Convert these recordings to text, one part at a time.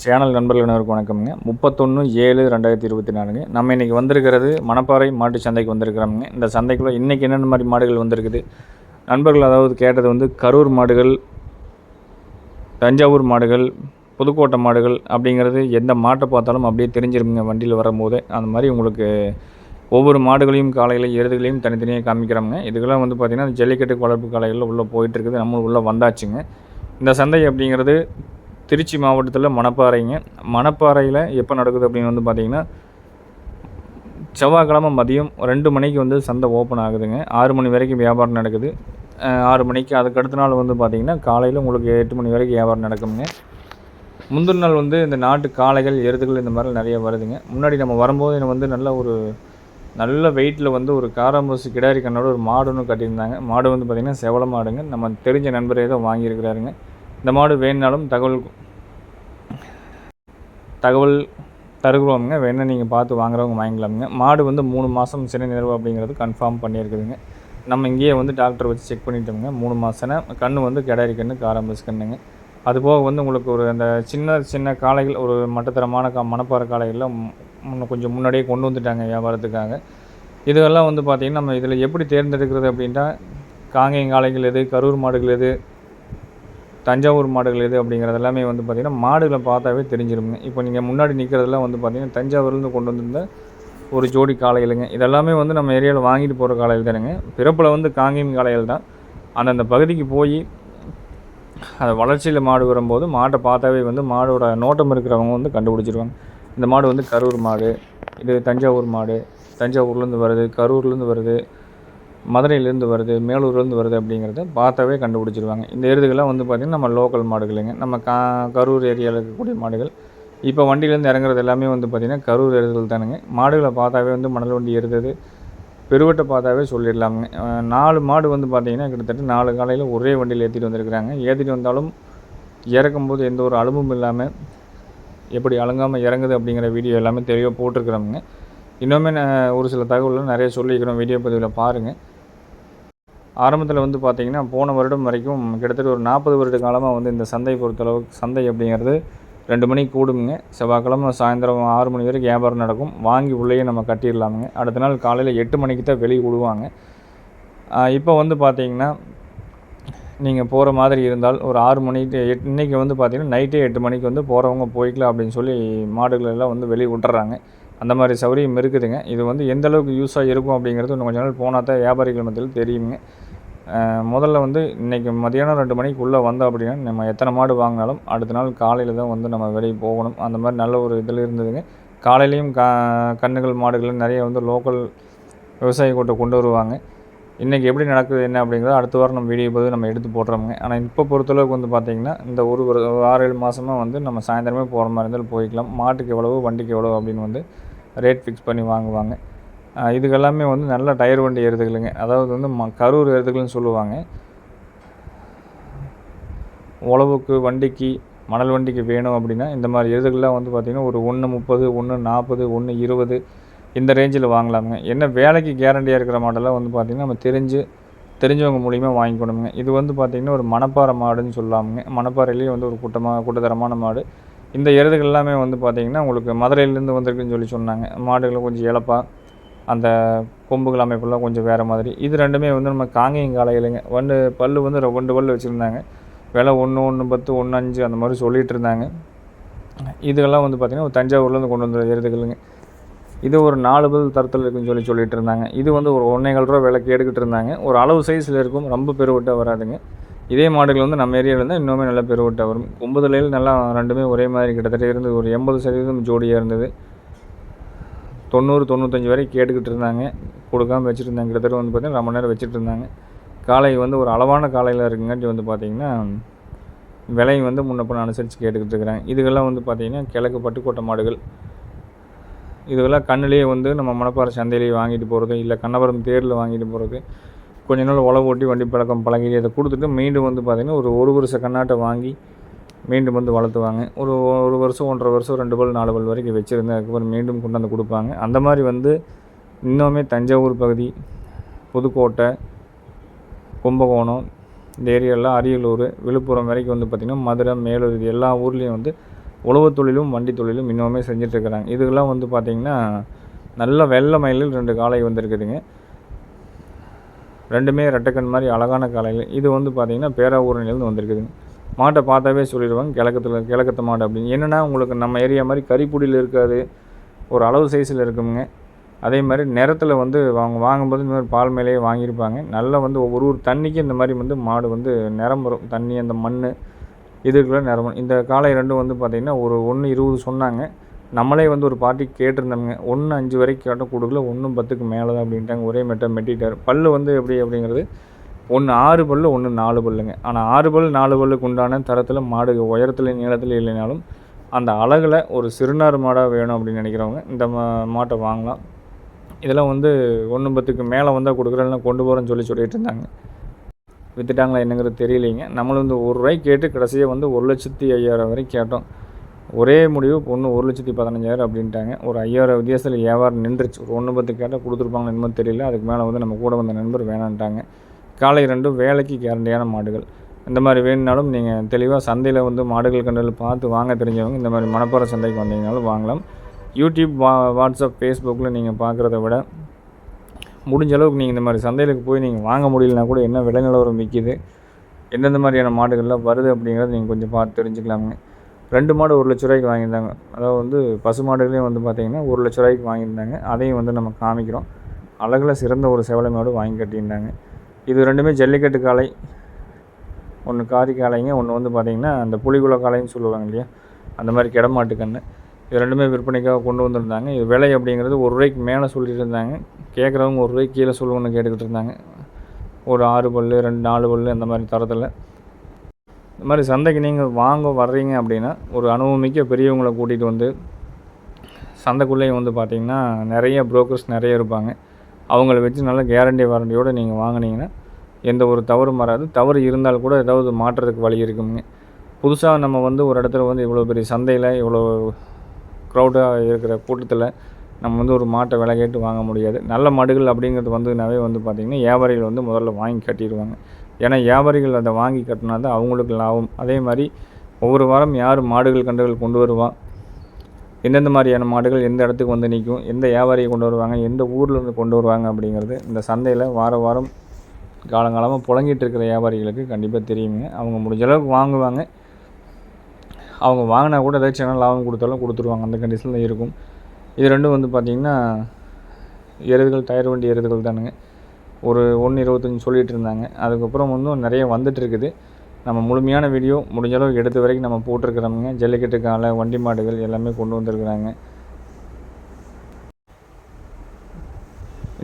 Channel நண்பர்கள் அனைவருக்கும் வணக்கம்ங்க. முப்பத்தொன்று ஏழு ரெண்டாயிரத்தி இருபத்தி நாலுங்க. நம்ம இன்றைக்கி வந்திருக்கிறது மணப்பாறை மாட்டு சந்தைக்கு வந்திருக்கிறோம்ங்க. இந்த சந்தைக்குள்ளே இன்றைக்கி என்னென்ன மாதிரி மாடுகள் வந்திருக்குது? நண்பர்கள் அதாவது கேட்டது வந்து கரூர் மாடுகள் தஞ்சாவூர் மாடுகள் புதுக்கோட்டை மாடுகள் அப்படிங்கிறது எந்த மாட்டை பார்த்தாலும் அப்படியே தெரிஞ்சிருக்குங்க வண்டியில் வரும்போது. அந்த மாதிரி உங்களுக்கு ஒவ்வொரு மாடுகளையும் காலையில் எருதுகளையும் தனித்தனியாக காமிக்கிறோம்ங்க. இதுக்கெல்லாம் வந்து பார்த்திங்கன்னா ஜல்லிக்கட்டு வளர்ப்பு காலைகளில் உள்ளே போயிட்டுருக்குது நம்மளும் உள்ளே வந்தாச்சுங்க. இந்த சந்தை அப்படிங்கிறது திருச்சி மாவட்டத்தில் மணப்பாறைங்க. மணப்பாறையில் எப்போ நடக்குது அப்படின்னு வந்து பார்த்திங்கன்னா செவ்வாய்க்கிழமை மதியம் ரெண்டு மணிக்கு வந்து சந்தை ஓப்பன் ஆகுதுங்க. ஆறு மணி வரைக்கும் வியாபாரம் நடக்குது. ஆறு மணிக்கு அதுக்கு அடுத்த நாள் வந்து பார்த்திங்கன்னா காலையில் உங்களுக்கு எட்டு மணி வரைக்கும் வியாபாரம் நடக்குங்க. முந்தின நாள் வந்து இந்த நாட்டு காளைகள் எருதுகள் இந்த மாதிரி நிறைய வருதுங்க. முன்னாடி நம்ம வரும்போது எனக்கு வந்து நல்ல ஒரு நல்ல வெயிட்டில் வந்து ஒரு காராம்பூசி கிடாரி கண்ணோட ஒரு மாடு ஒன்று கட்டியிருந்தாங்க. மாடு வந்து பார்த்திங்கன்னா செவல மாடுங்க. நம்ம தெரிஞ்ச நண்பரே தான் வாங்கியிருக்கிறாருங்க. இந்த மாடு வேணுனாலும் தகவல் தகவல் தருகிறோமுங்க. வேணால் நீங்கள் பார்த்து வாங்குறவங்க வாங்கிக்கலாமுங்க. மாடு வந்து மூணு மாதம் சினை நிறைவு அப்படிங்கிறது கன்ஃபார்ம் பண்ணியிருக்குதுங்க. நம்ம இங்கேயே வந்து டாக்டர் வச்சு செக் பண்ணிட்டோமுங்க. மூணு மாதம்னா கண் வந்து கிடாரி கண்ணு காரம்பஸ் கண்ணுங்க. அது போக வந்து உங்களுக்கு ஒரு அந்த சின்ன சின்ன காளைகள் ஒரு மட்டத்தரமான கா மணப்பாறை காளைகள்லாம் முன்ன கொஞ்சம் முன்னாடியே கொண்டு வந்துட்டாங்க வியாபாரத்துக்காக. இதுவெல்லாம் வந்து பார்த்திங்கன்னா நம்ம இதில் எப்படி தேர்ந்தெடுக்கிறது அப்படின்ட்டா காங்கேயம் காளைகள் எது கரூர் மாடுகள் எது தஞ்சாவூர் மாடுகள் எது அப்படிங்கிறது எல்லாமே வந்து பார்த்திங்கன்னா மாடுகளை பார்த்தாவே தெரிஞ்சிருங்க இப்போ நீங்கள் முன்னாடி நிற்கிறதெல்லாம் வந்து பார்த்திங்கன்னா தஞ்சாவூர்லேருந்து கொண்டு வந்திருந்த ஒரு ஜோடி காளைகளுங்க. இதெல்லாமே வந்து நம்ம ஏரியாவில் வாங்கிட்டு போகிற காளைகள் தானுங்க. பிறப்பில் வந்து காங்கேயம் காளைகள் தான். அந்தந்த பகுதிக்கு போய் அதை வளர்ச்சியில் மாடு வரும்போது மாட்டை பார்த்தாவே வந்து மாடோட நோட்டம் இருக்கிறவங்க வந்து கண்டுபிடிச்சிருவாங்க. இந்த மாடு வந்து கரூர் மாடு இது தஞ்சாவூர் மாடு தஞ்சாவூர்லேருந்து வருது கரூர்லேருந்து வருது மதுரையிலேருந்து வருது மேலூர்லேருந்து வருது அப்படிங்கிறத பார்த்தாவே கண்டுபிடிச்சிருவாங்க. இந்த எருதுகள்லாம் வந்து பார்த்திங்கன்னா நம்ம லோக்கல் மாடுகளுங்க நம்ம கா கரூர் ஏரியாவில் இருக்கக்கூடிய மாடுகள். இப்போ வண்டியிலேருந்து இறங்குறது எல்லாமே வந்து பார்த்திங்கன்னா கரூர் எருதுகள் தானுங்க. மாடுகளை பார்த்தாவே வந்து மணல் வண்டி எருது பெருவட்டை பார்த்தாவே சொல்லிடலாமுங்க. நாலு மாடு வந்து பார்த்திங்கன்னா கிட்டத்தட்ட நாலு காலையில் ஒரே வண்டியில் ஏற்றிட்டு வந்திருக்கிறாங்க. ஏற்றிட்டு வந்தாலும் இறக்கும்போது எந்த ஒரு அலும்பும் இல்லாமல் எப்படி அலங்காமல் இறங்குது அப்படிங்கிற வீடியோ எல்லாமே தெளிவாக போட்டிருக்கிறோமுங்க. இன்னுமே நான் ஒரு சில தகவல்கள் நிறைய சொல்லிக்கிறோம் வீடியோ பதிவில் பாருங்கள் ஆரம்பத்தில் வந்து பார்த்திங்கன்னா போன வருடம் வரைக்கும் கிட்டத்தட்ட ஒரு நாற்பது வருட காலமாக வந்து இந்த சந்தை பொறுத்தளவுக்கு சந்தை அப்படிங்கிறது ரெண்டு மணிக்கு கூடுங்க செவ்வாய்க்கிழமை சாயந்தரம் ஆறு மணி வரைக்கும் வியாபாரம் நடக்கும். வாங்கி உள்ளேயே நம்ம கட்டிடலாமுங்க. அடுத்த நாள் காலையில் எட்டு மணிக்கு தான் வெளியே விடுவாங்க. இப்போ வந்து பார்த்திங்கன்னா நீங்கள் போகிற மாதிரி இருந்தால் ஒரு ஆறு மணிக்கு எட் இன்றைக்கி வந்து பார்த்திங்கன்னா நைட்டே எட்டு மணிக்கு வந்து போகிறவங்க போய்க்கலாம் அப்படின்னு சொல்லி மாடுகளெல்லாம் வந்து வெளியே விட்டுறாங்க. அந்த மாதிரி சௌகரியம் இருக்குதுங்க. இது வந்து எந்த அளவுக்கு யூஸாக இருக்கும் அப்படிங்கிறது இன்னும் கொஞ்ச நாள் போனால் தான் வியாபாரிகள் மத்தியில் தெரியுங்க. முதல்ல வந்து இன்றைக்கி மதியானம் ரெண்டு மணிக்குள்ளே வந்தோம் அப்படின்னா நம்ம எத்தனை மாடு வாங்கினாலும் அடுத்த நாள் காலையில் தான் வந்து நம்ம வெளியே போகணும். அந்த மாதிரி நல்ல ஒரு இதில் இருந்ததுங்க. காலையிலையும் கா கண்ணுகள் மாடுகள் நிறைய வந்து லோக்கல் விவசாய கூட்டம் கொண்டு வருவாங்க. இன்றைக்கி எப்படி நடக்குது என்ன அப்படிங்கிறத அடுத்த வாரம் நம்ம வீடியோ போது நம்ம எடுத்து போடுறோமுங்க ஆனால் இப்போ பொறுத்தளவுக்கு வந்து பார்த்திங்கன்னா இந்த ஒரு ஒரு ஆறு ஏழு மாதமாக வந்து நம்ம சாயந்தரமே போகிற மாதிரி இருந்தாலும் போய்க்கலாம். மாட்டுக்கு எவ்வளவு வண்டிக்கு எவ்வளோ அப்படின்னு வந்து ரேட் ஃபிக்ஸ் பண்ணி வாங்குவாங்க. இதுக்கெல்லாமே வந்து நல்ல டயர் வண்டி எருதுகளுங்க அதாவது வந்து ம கரூர் எருதுகள்னு சொல்லுவாங்க. உழவுக்கு வண்டிக்கு மணல் வண்டிக்கு வேணும் அப்படின்னா இந்த மாதிரி எருதுகள்லாம் வந்து பார்த்திங்கன்னா ஒரு ஒன்று முப்பது ஒன்று நாற்பது ஒன்று இருபது இந்த ரேஞ்சில் வாங்கலாமுங்க. என்ன வேலைக்கு கேரண்டியாக இருக்கிற மாடெல்லாம் வந்து பார்த்திங்கன்னா நம்ம தெரிஞ்சு தெரிஞ்சவங்க மூலிமா வாங்கிக்கணுங்க இது வந்து பார்த்திங்கன்னா ஒரு மணப்பாறை மாடுன்னு சொல்லலாமுங்க. மணப்பாறையிலேயே வந்து ஒரு கூட்டமாக கூட்டத்தரமான மாடு. இந்த எருதுகள் எல்லாமே வந்து பார்த்திங்கன்னா உங்களுக்கு மதுரையிலேருந்து வந்திருக்குன்னு சொல்லி சொன்னாங்க. மாடுகள் கொஞ்சம் இழப்பாக அந்த கொம்புகள் அமைப்புலாம் கொஞ்சம் வேறு மாதிரி. இது ரெண்டுமே வந்து நம்ம காங்கேயம் காளைகளுங்க ஒன்று பல்லு வந்து ரெண்டு பல்லு வச்சுருந்தாங்க. விலை ஒன்று ஒன்று பத்து ஒன்று அஞ்சு அந்த மாதிரி சொல்லிகிட்டு இருந்தாங்க. இதுக்கெல்லாம் வந்து பார்த்திங்கன்னா ஒரு தஞ்சாவூர்லேருந்து கொண்டு வந்த எருதுகளுங்க இது ஒரு நாலு பல் தரத்தில் இருக்குன்னு சொல்லி சொல்லிட்டு இருந்தாங்க. இது வந்து ஒரு ஒன்றேகால் ரூபா விலைக்கு கேட்டுக்கிட்டு இருந்தாங்க. ஒரு அளவு சைஸில் இருக்கும் ரொம்ப பெருவிட்டாக வராதுங்க. இதே மாடுகள் வந்து நம்ம ஏரியாவில் இருந்தால் இன்னுமே நல்லா பெருவிட்டாக வரும். கொம்புதலையில் நல்லா ரெண்டுமே ஒரே மாதிரி கிட்டத்தட்ட இருந்தது ஒரு எண்பது சதவீதம் ஜோடியாக இருந்தது. தொண்ணூறு தொண்ணூத்தஞ்சு வரைக்கும் கேட்டுக்கிட்டு இருந்தாங்க. கொடுக்காம வச்சுருந்தாங்க கிட்டத்தட்ட வந்து பார்த்திங்கன்னா ரொம்ப நேரம் வச்சுட்டு இருந்தாங்க. காலை வந்து ஒரு அளவான காலையில் இருக்குங்காட்டி வந்து பார்த்திங்கன்னா விலை வந்து முன்ன பண்ண அனுசரித்து கேட்டுக்கிட்டு இருக்கிறாங்க. இதுக்கெல்லாம் வந்து பார்த்திங்கன்னா கிழக்கு பட்டுக்கோட்டை மாடுகள். இதுவெல்லாம் கண்ணுலேயே வந்து நம்ம மணப்பாறை சந்தையிலேயே வாங்கிட்டு போகிறது இல்லை கண்ணபுரம் தேரில் வாங்கிட்டு போகிறது கொஞ்ச நாள் உழவு ஓட்டி வண்டி பழக்கம் பழகி அதை கொடுத்துட்டு மீண்டும் வந்து பார்த்திங்கன்னா ஒரு ஒரு வருஷ கண்ணாட்டை வாங்கி மீண்டும் வந்து வளர்த்துவாங்க. ஒரு ஒரு வருஷம் ஒன்றரை வருஷம் ரெண்டு பல் நாலு பல் வரைக்கும் வச்சுருந்து அதுக்கப்புறம் மீண்டும் கொண்டாந்து கொடுப்பாங்க. அந்த மாதிரி வந்து இன்னுமே தஞ்சாவூர் பகுதி புதுக்கோட்டை கும்பகோணம் இந்த ஏரியாலாம் அரியலூர் விழுப்புரம் வரைக்கும் வந்து பார்த்திங்கன்னா மதுரை மேலூர் இது எல்லா ஊர்லேயும் வந்து உழவு தொழிலும் வண்டி தொழிலும் இன்னுமே செஞ்சிட்ருக்கிறாங்க இதுக்கெல்லாம் வந்து பார்த்திங்கன்னா நல்ல வெள்ளை மயிலில் ரெண்டு காளை வந்துருக்குதுங்க. ரெண்டுமே ரெட்டைக்கண் மாதிரி அழகான காலையில் இது வந்து பார்த்திங்கன்னா பேராவூரணிலேருந்து வந்திருக்குதுங்க. மாட்டை பார்த்தாவே சொல்லிடுவாங்க. கிழக்கத்தில் கிழக்கத்து மாடு அப்படின்னு. என்னென்னா உங்களுக்கு நம்ம ஏரியா மாதிரி கறிப்புடியில் இருக்காது. ஒரு அளவு சைஸில் இருக்குங்க. அதே மாதிரி நிறத்தில் வந்து அவங்க வாங்கும்போது இந்த மாதிரி பால் மேலேயே வாங்கியிருப்பாங்க. நல்லா வந்து ஒவ்வொரு ஒரு தண்ணிக்கு இந்த மாதிரி வந்து மாடு வந்து நிறம் வரும். தண்ணி அந்த மண் இதுக்குள்ளே நிறம் இந்த காலை ரெண்டும் வந்து பார்த்திங்கன்னா ஒரு ஒன்று இருபது சொன்னாங்க. நம்மளே வந்து ஒரு பார்ட்டி கேட்டிருந்தோங்க ஒன்று அஞ்சு வரைக்கும் கேட்டால் கொடுக்கல ஒன்றும் பத்துக்கு மேலே தான் அப்படின்ட்டாங்க. ஒரே மெட்டை மெட்டிட்டார். பல் வந்து எப்படி அப்படிங்கிறது ஒன்று ஆறு பல்லு ஒன்று நாலு பல்லுங்க. ஆனால் ஆறு பல் நாலு பல்லுக்கு உண்டான தரத்தில் மாடு உயரத்தில் நீளத்தில் இல்லைனாலும் அந்த அழகில் ஒரு சிறுநாறு மாடாக வேணும் அப்படின்னு நினைக்கிறவங்க இந்த மா மாட்டை வாங்கலாம். இதெல்லாம் வந்து ஒன்று பத்துக்கு மேலே வந்தால் கொடுக்குறேன்னா கொண்டு போகிறேன்னு சொல்லி சொல்லிட்டு இருந்தாங்க. விற்றுட்டாங்களா என்னங்கிறது தெரியலைங்க. நம்மளும் வந்து ஒரு ரூபாய் கேட்டு கடைசியாக வந்து ஒரு லட்சத்தி ஐயாயிரம் வரைக்கும் கேட்டோம். ஒரே முடிவு பொண்ணு ஒரு லட்சத்தி பதினஞ்சாயிரம் அப்படின்ட்டாங்க. ஒரு ஐயாயிரம் வித்தியாசத்தில் வியாபாரம் நின்றுச்சு. ஒரு ஒன்று பத்து கேட்டால் கொடுத்துருப்பாங்க என்னமோ தெரியல. அதுக்கு மேலே வந்து நம்ம கூட வந்த நண்பர் வேணான்ட்டாங்க. காலை ரெண்டும் வேலைக்கு கேரண்டியான மாடுகள். இந்த மாதிரி வேணுனாலும் நீங்கள் தெளிவாக சந்தையில் வந்து மாடுகள் கண்டல் பார்த்து வாங்க தெரிஞ்சவங்க இந்த மாதிரி மணப்பாறை சந்தைக்கு வந்தீங்கனாலும் வாங்கலாம். யூடியூப் வா வாட்ஸ்அப் ஃபேஸ்புக்கில் நீங்கள் பார்க்குறத விட முடிஞ்ச அளவுக்கு நீங்கள் இந்த மாதிரி சந்தைகளுக்கு போய் நீங்கள் வாங்க முடியலனா கூட என்ன விலை நிலவரம் விற்கிது எந்தெந்த மாதிரியான மாடுகள்லாம் வருது அப்படிங்கிறத நீங்கள் கொஞ்சம் பார்த்து தெரிஞ்சுக்கலாமுங்க ரெண்டு மாடு ஒரு லட்ச ரூபாய்க்கு வாங்கியிருந்தாங்க. அதாவது வந்து பசு மாடுகளையும் வந்து பார்த்திங்கன்னா ஒரு லட்ச ரூபாய்க்கு வாங்கியிருந்தாங்க. அதையும் வந்து நம்ம காமிக்கிறோம். அழகில் சிறந்த ஒரு செவலை மாடு வாங்கி கட்டியிருந்தாங்க. இது ரெண்டுமே ஜல்லிக்கட்டு காளை ஒன்று காரி காளைங்க ஒன்று வந்து பார்த்திங்கன்னா அந்த புலிகுல காளைன்னு சொல்லுவாங்க இல்லையா? அந்த மாதிரி கிடமாட்டு கன்று இது ரெண்டுமே விற்பனைக்காக கொண்டு வந்திருந்தாங்க. இது விலை அப்படிங்கிறது ஒரு ரூபாய்க்கு மேலே சொல்லிட்டு இருந்தாங்க. கேட்குறவங்க ஒரு ரூபாய்க்கு கீழே சொல்லுவோன்னு கேட்டுக்கிட்டு இருந்தாங்க. ஒரு ஆறு பல் ரெண்டு நாலு பல் அந்த மாதிரி தரத்தில். இந்த மாதிரி சந்தைக்கு நீங்கள் வாங்க வர்றீங்க அப்படின்னா ஒரு அனுபவமிக்க பெரியவங்களை கூட்டிகிட்டு வந்து சந்தைக்குள்ளேயும் வந்து பார்த்திங்கன்னா நிறைய புரோக்கர்ஸ் நிறைய இருப்பாங்க. அவங்கள வச்சு நல்ல கேரண்டி வாரண்டியோடு நீங்கள் வாங்கினீங்கன்னா எந்த ஒரு தவறும் வராது. தவறு இருந்தால் கூட ஏதாவது மாற்றுறதுக்கு வழி இருக்குங்க. புதுசாக நம்ம வந்து ஒரு இடத்துல வந்து இவ்வளோ பெரிய சந்தையில் இவ்வளோ க்ரௌடாக இருக்கிற கூட்டத்தில் நம்ம வந்து ஒரு மாட்டை விலை கேட்டு வாங்க முடியாது. நல்ல மாடுகள் அப்படிங்கிறது வந்துனாவே வந்து பார்த்திங்கன்னா வியாபாரிகள் வந்து முதல்ல வாங்கி கட்டிடுவாங்க. ஏன்னா வியாபாரிகள் அதை வாங்கி கட்டினா தான் அவங்களுக்கு லாபம். அதே மாதிரி ஒவ்வொரு வாரம் யார் மாடுகள் கன்றுகள் கொண்டு வருவான்? எந்தெந்த மாதிரியான மாடுகள் எந்த இடத்துக்கு வந்து நிற்கும் எந்த வியாபாரியை கொண்டு வருவாங்க எந்த ஊரில் இருந்து கொண்டு வருவாங்க அப்படிங்கிறது இந்த சந்தையில் வார வாரம் காலங்காலமாக புழங்கிட்டு இருக்கிற வியாபாரிகளுக்கு கண்டிப்பாக தெரியுங்க. அவங்க முடிஞ்ச அளவுக்கு வாங்குவாங்க. அவங்க வாங்கினா கூட ஏதாச்சும் என்ன லாபம் கொடுத்தாலும் கொடுத்துருவாங்க. அந்த கண்டிஷனில் இருக்கும். இது ரெண்டும் வந்து பார்த்திங்கன்னா எருதுகள் டயர் வண்டி எருதுகள் தானுங்க. ஒரு ஒன்று இருபத்தஞ்சி சொல்லிகிட்டு இருந்தாங்க. அதுக்கப்புறம் வந்து நிறைய வந்துட்டு இருக்குது. நம்ம முழுமையான வீடியோ முடிஞ்சளவுக்கு எடுத்த வரைக்கும் நம்ம போட்டிருக்கிறோமுங்க. ஜல்லிக்கட்டு வண்டி மாடுகள் எல்லாமே கொண்டு வந்திருக்கிறாங்க.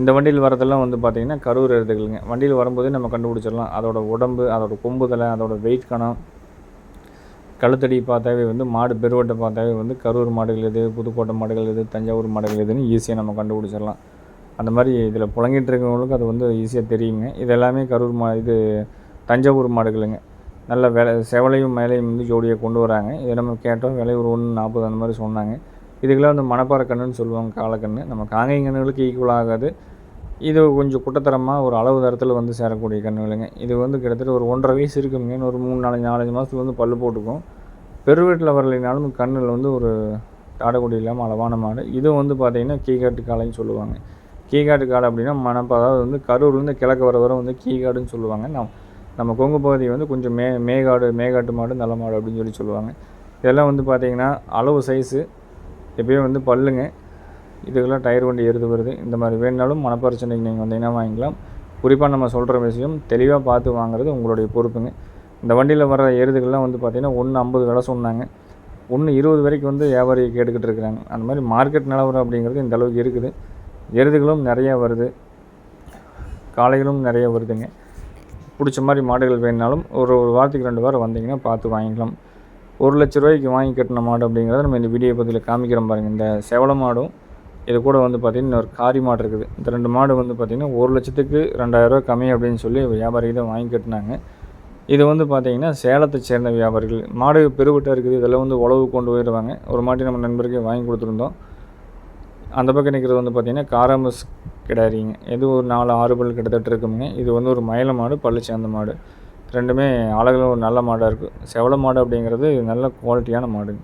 இந்த வண்டியில் வரதெல்லாம் வந்து பார்த்திங்கன்னா கரூர் எருதுகளுங்க வண்டியில் வரும்போதே நம்ம கண்டுபிடிச்சிடலாம். அதோட உடம்பு அதோட கொம்புதலை அதோட வெயிட் கணம் கழுத்தடி பார்த்தாவே வந்து மாடு பெருவட்டை பார்த்தாவே வந்து கரூர் மாடுகள் எது புதுக்கோட்டை மாடுகள் எது தஞ்சாவூர் மாடுகள் எதுன்னு ஈஸியாக நம்ம கண்டுபிடிச்சிடலாம். அந்த மாதிரி இதில் புழங்கிட்டு இருக்கிறவங்களுக்கு அது வந்து ஈஸியாக தெரியுங்க. இது எல்லாமே கரூர் மா இது தஞ்சாவூர் மாடுகளுங்க. நல்ல விலை செவலையும் மேலையும் வந்து ஜோடியை கொண்டு வராங்க. இதை நம்ம கேட்டோம் விலை ஒரு ஒன்று நாற்பது அந்த மாதிரி சொன்னாங்க. இதுக்கெல்லாம் வந்து மணப்பாறை கண்ணுன்னு சொல்லுவாங்க காலக்கண்ணு நம்ம காங்கை கண்ணுகளுக்கு ஈக்குவல் ஆகாது. இது கொஞ்சம் குட்டத்தரமாக ஒரு அளவு தரத்தில் வந்து சேரக்கூடிய கண்ணுகளுங்க இது வந்து கிட்டத்தட்ட ஒரு ஒன்றரை வயசு இருக்குங்க. இன்னும் ஒரு மூணு நாலஞ்சு நாலஞ்சு மாதத்துல வந்து பல்லு போட்டுக்கும். பெருவீட்டில் வரலைனாலும் கண்ணில் வந்து ஒரு தாடக்குடி இல்லாமல் அளவான மாடு. இதுவும் வந்து பார்த்திங்கன்னா கீகாட்டு காலைன்னு சொல்லுவாங்க. கீகாட்டு காளை அப்படின்னா மணப்ப அதாவது வந்து கரூர்லேருந்து கிழக்கு வர வர வந்து கீகாடுன்னு சொல்லுவாங்க. நம் நம்ம கொங்கு பகுதி வந்து கொஞ்சம் மே மேகாடு மேகாட்டு மாடு நல்ல மாடு அப்படின்னு சொல்லி சொல்லுவாங்க. இதெல்லாம் வந்து பார்த்திங்கன்னா அளவு சைஸு எப்பயும் வந்து பல்லுங்க. இதுக்கெல்லாம் டயர் வண்டி எருது வருது. இந்த மாதிரி வேணுனாலும் மனப்பரிச்சனைக்கு நீங்கள் வந்தீங்கன்னா வாங்கிக்கலாம். குறிப்பாக நம்ம சொல்கிற விஷயம் தெளிவாக பார்த்து வாங்குறது உங்களுடைய பொறுப்புங்க. இந்த வண்டியில் வர எருதுகள்லாம் வந்து பார்த்திங்கன்னா ஒன்று ஐம்பது விலை சொன்னாங்க. ஒன்று இருபது வரைக்கும் வந்து வியாபாரி கேட்டுக்கிட்டு இருக்கிறாங்க. அந்த மாதிரி மார்க்கெட் நிலவரம் அப்படிங்கிறது இந்த அளவுக்கு இருக்குது. எருதுகளும் நிறையா வருது. காளைகளும் நிறைய வருதுங்க. பிடிச்ச மாதிரி மாடுகள் வேணுனாலும் ஒரு ஒரு வாரத்துக்கு ரெண்டு வாரம் வந்தீங்கன்னா பார்த்து வாங்கிக்கலாம். ஒரு லட்ச ரூபாய்க்கு வாங்கி கட்டின மாடு அப்படிங்கிறத நம்ம இந்த வீடியோ பதிவில் காமிக்கிறோம் பாருங்கள் இந்த செவல மாடும் இது கூட வந்து பார்த்திங்கன்னா ஒரு காரி மாடு இருக்குது. இந்த ரெண்டு மாடு வந்து பார்த்திங்கன்னா ஒரு லட்சத்துக்கு ரெண்டாயிரரூவா கம்மி அப்படின்னு சொல்லி வியாபாரிகள் தான் வாங்கி கட்டினாங்க. இது வந்து பார்த்திங்கன்னா சேலத்தை சேர்ந்த வியாபாரிகள். மாடு பெருவிட்டாக இருக்குது இதெல்லாம் வந்து உழவு கொண்டு போயிடுவாங்க. ஒரு மாட்டி நம்ம நண்பருக்கு வாங்கி கொடுத்துருந்தோம். அந்த பக்கம் நிற்கிறது வந்து பார்த்திங்கன்னா காராமஸ் கிடாரிங்க இது ஒரு நாலு ஆறு பல் கிட்டத்தட்ட இருக்குங்க இது வந்து ஒரு மயில மாடு பல்லு சேர்ந்த மாடு. ரெண்டுமே அழகில் ஒரு நல்ல மாடாக இருக்குது செவல மாடு அப்படிங்கிறது நல்ல குவாலிட்டியான மாடுங்க.